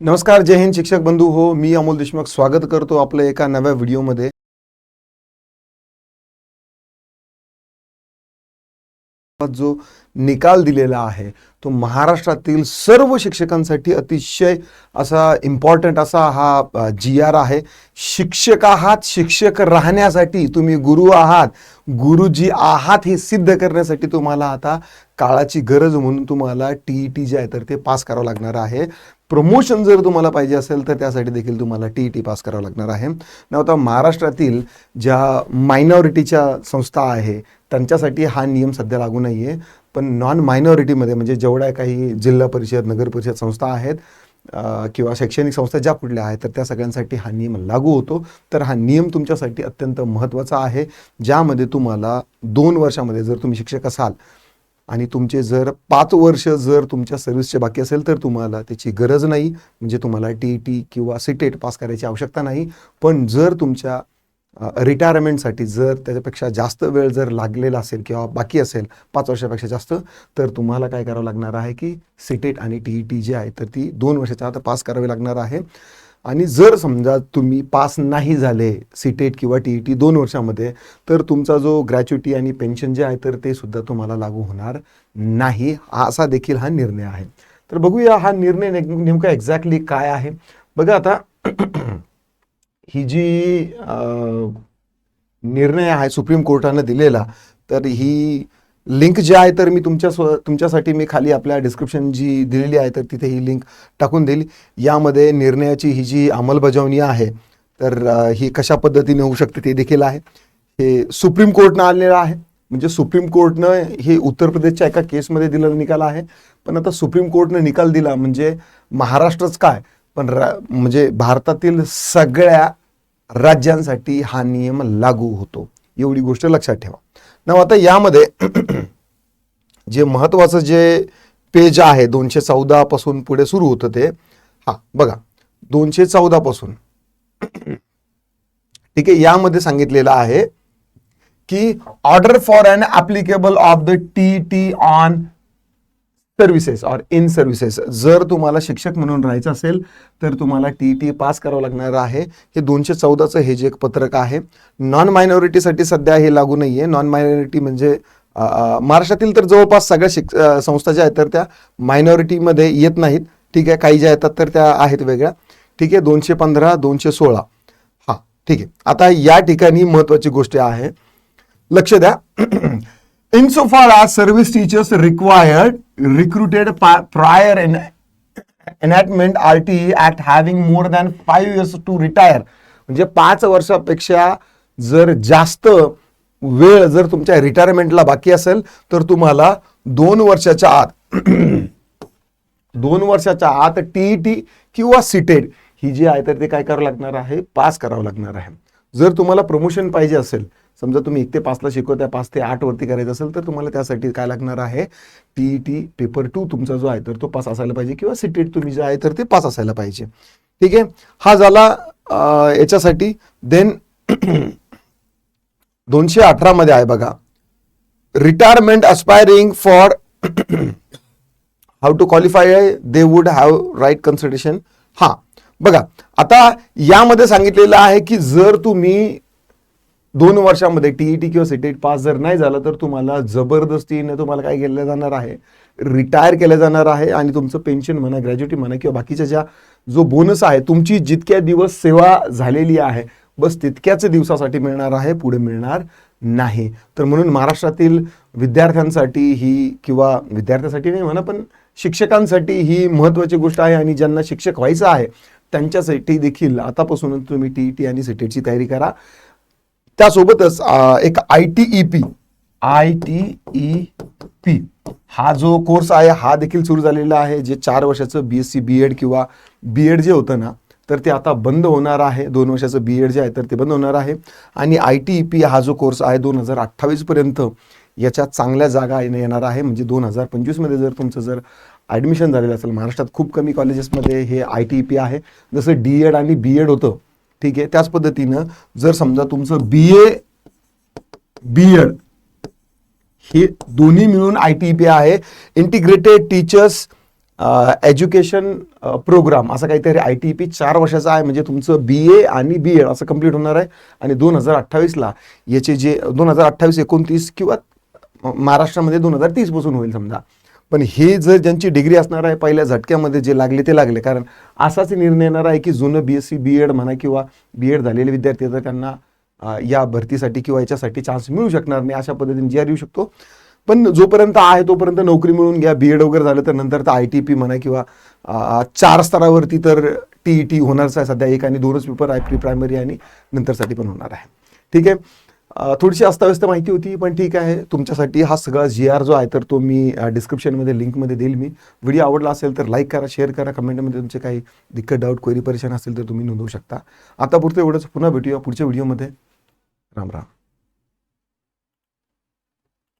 नमस्कार जय हिंद शिक्षक बंधू. हो मी अमोल देशमुख स्वागत करतो आपलं एका नव्या व्हिडिओमध्ये. जो निकाल दिलेला आहे तो महाराष्ट्रातील सर्व शिक्षकांसाठी अतिशय असा इम्पॉर्टंट असा हा जी आर आहे. शिक्षक आहात शिक्षक राहण्यासाठी तुम्ही गुरु आहात. गुरुजी आहात हे सिद्ध करण्यासाठी तुम्हाला आता काळाची गरज म्हणून तुम्हाला टी ई टी जे आहे तर ते पास करावं लागणार आहे. प्रमोशन जर तुम्हाला पाहिजे असेल तर त्यासाठी देखील तुम्हाला टी ई टी पास करावं लागणार आहे. न आता महाराष्ट्रातील ज्या मायनॉरिटीच्या संस्था आहे त्यांच्यासाठी हा नियम सध्या लागू नाही आहे पण नॉन मायनॉरिटीमध्ये म्हणजे जेवढ्या काही जिल्हा परिषद नगर परिषद संस्था आहेत किंवा शैक्षणिक संस्था ज्या कुठल्या आहेत तर त्या सगळ्यांसाठी हा नियम लागू होतो. तर हा नियम तुमच्यासाठी अत्यंत महत्त्वाचा आहे ज्यामध्ये तुम्हाला दोन वर्षामध्ये जर तुम्ही शिक्षक असाल आणि तुमचे जर पाच वर्ष जर तुमच्या सर्व्हिसचे बाकी असेल तर तुम्हाला त्याची गरज नाही. म्हणजे तुम्हाला टी टी किंवा सिटेट पास करायची आवश्यकता नाही. पण जर तुमच्या रिटायरमेंटसाठी जर त्याच्यापेक्षा जास्त वेळ जर लागलेला असेल किंवा बाकी असेल पाच वर्षापेक्षा जास्त तर तुम्हाला काय करावं लागणार आहे की सिटेट आणि टी ई टी जी आहे तर ती दोन वर्षाच्या आता पास करावी लागणार आहे. आणि जर समजा तुम्ही पास नाही झाले सीटेट किंवा टी ई टी दोन वर्षामध्ये तर तुमचा जो ग्रॅच्युटी आणि पेन्शन जे आहे तर ते सुद्धा तुम्हाला लागू होणार नाही. हा असा देखील हा निर्णय आहे. तर बघूया हा निर्णय नेमका एक्झॅक्टली काय आहे. बघा आता ही जी निर्णय आहे सुप्रीम कोर्टानं दिलेला तर ही लिंक जी आहे तर मी तुमच्या स्व तुमच्यासाठी मी खाली आपल्या डिस्क्रिप्शन जी दिलेली आहे तर तिथे ही लिंक टाकून देईल. यामध्ये निर्णयाची ही जी अंमलबजावणी आहे तर ही कशा पद्धतीने होऊ शकते ते देखील आहे. हे सुप्रीम कोर्टनं आलेलं आहे. म्हणजे सुप्रीम कोर्टनं हे उत्तर प्रदेशच्या एका केसमध्ये दिलेला निकाल आहे. पण आता सुप्रीम कोर्टनं निकाल दिला म्हणजे महाराष्ट्रच काय? पण रा म्हणजे भारतातील सगळ्या राज्यांसाठी हा नियम लागू होतो. एवढी गोष्ट लक्षात ठेवा. ना आता यामध्ये जे महत्वाचं जे पेज आहे दोनशे चौदा पासून पुढे सुरू होतं ते. हा बघा. दोनशे चौदा पासून. ठीक आहे यामध्ये सांगितलेलं आहे की order for unapplicable of the T T on services or in services जर तुम्हाला शिक्षक म्हणून राहायचं असेल तर तुम्हाला टी टी पास करावं लागणार आहे. हे दोनशे चौदाचं हे जे एक पत्रक आहे. नॉन मायनॉरिटीसाठी सध्या हे लागू नाही आहे नॉन मायनॉरिटी म्हणजे महाराष्ट्रातील तर जवळपास सगळ्या शिक संस्था ज्या आहेत तर त्या मायनॉरिटीमध्ये येत नाहीत. ठीक आहे काही ज्या येतात तर त्या आहेत वेगळ्या. ठीक आहे दोनशे पंधरा दोनशे सोळा. हां ठीक आहे. आता या ठिकाणी महत्त्वाची गोष्ट आहे. लक्ष द्या. In so far as service teachers required recruited prior enactment R T at having more than five years to retire म्हणजे पाच वर्षापेक्षा जर जास्त वेळ जर तुमच्या रिटायरमेंटला बाकी असेल तर तुम्हाला दोन वर्षाच्या आत दोन वर्षाच्या आत टी टी किंवा सिटेड ही जी आहे तर ते काय करावं लागणार आहे? पास करावं लागणार आहे. जर तुम्हाला प्रमोशन पाहिजे असेल समजा तुम्ही एक ते पाचला शिकवता पाच ते आठवरती करायचं असेल तर तुम्हाला त्यासाठी काय लागणार आहे? टी टी पेपर टू तुमचा जो आहे तर तो पास असायला पाहिजे किंवा सिटेड तुम्ही जे आहे तर ते पास असायला पाहिजे. ठीक आहे? हा झाला याच्यासाठी. देन दोनशे अठरामध्ये आहे बघा. Retirement aspiring for how to qualify they would have right consideration हा बघा. आता यामध्ये सांगितलेलं आहे की जर तुम्ही दोन वर्षामध्ये टीईटी किंवा सीटेट पास जर नाही झालं तर तुम्हाला जबरदस्तीने तुम्हाला काय केलं जाणार आहे? रिटायर केलं जाणार आहे आणि तुमचं पेन्शन म्हणा ग्रॅज्युटी म्हणा किंवा बाकीच्या ज्या जो बोनस आहे तुमची जितक्या दिवस सेवा झालेली आहे बस तितक्याच दिवसासाठी मिळणार आहे पुढे मिळणार नाही. तर म्हणून महाराष्ट्रातील विद्यार्थ्यांसाठी ही किंवा विद्यार्थ्यांसाठी नाही म्हणा पण शिक्षकांसाठी ही महत्त्वाची गोष्ट आहे आणि ज्यांना शिक्षक व्हायचं आहे त्यांच्यासाठी देखील आतापासूनच तुम्ही टी टी आणि सीटेटची तयारी करा. त्यासोबतच एक I T E P I T E P हा जो कोर्स आहे हा देखील सुरू झालेला आहे जे चार वर्षाचं B S C B Ed किंवा बी एड जे होतं ना तर ते आता बंद होणार आहे. दोन वर्षाचं बी एड जे आहे तर ते बंद होणार आहे. आणि आय टी ई पी हा जो कोर्स आहे दोन हजार अठ्ठावीसपर्यंत याच्यात चांगल्या जागा येणं येणार आहे. म्हणजे दोन हजार पंचवीसमध्ये जर तुमचं जर ॲडमिशन झालेलं असेल महाराष्ट्रात खूप कमी कॉलेजेसमध्ये हे आय टी ई पी आहे. जसं डी एड आणि बी एड होतं ठीक आहे त्याच पद्धतीनं जर समजा तुमचं बी ए बी एड हे दोन्ही मिळून आय टी पी आहे इंटिग्रेटेड टीचर्स एज्युकेशन प्रोग्राम असा काहीतरी आय टी पी चार वर्षाचा आहे म्हणजे तुमचं बी ए आणि बी एड असं कंप्लीट होणार आहे. आणि दोन हजार अठ्ठावीसला याचे जे दोन हजार अठ्ठावीस एकोणतीस किंवा महाराष्ट्रामध्ये दोन हजार तीसपासून होईल समजा. पण हे जर ज्यांची डिग्री असणार आहे पहिल्या झटक्यामध्ये जे लागले ते लागले. कारण असाच निर्णय येणार आहे की जुनं B S C B Ed म्हणा किंवा बी एड झालेले विद्यार्थी तर त्यांना या भरतीसाठी किंवा याच्यासाठी चान्स मिळू शकणार नाही अशा पद्धतीने जी आर येऊ शकतो. पण जोपर्यंत आहे तोपर्यंत नोकरी मिळून घ्या. बी एड वगैरे झालं तर नंतर तर आय टी पी म्हणा किंवा चार स्तरावरती तर टी ई टी होणारच आहे. सध्या एक आणि दोनच पेपर आहे प्री प्रायमरी आणि नंतरसाठी पण होणार आहे. ठीक आहे? थोडीशी अस्ताव्यस्त माहिती होती पण ठीक आहे. तुमच्यासाठी हा सगळा जी आर जो आहे तर तो मी डिस्क्रिप्शनमध्ये लिंकमध्ये देईल मी. व्हिडिओ आवडला असेल तर लाईक करा शेअर करा. कमेंटमध्ये तुमचे काही दिक्कत डाऊट क्वेरी परेशान असेल तर तुम्ही नोंदवू शकता. आता पुरतं एवढंच. पुन्हा भेटूया पुढच्या व्हिडिओमध्ये राम राम.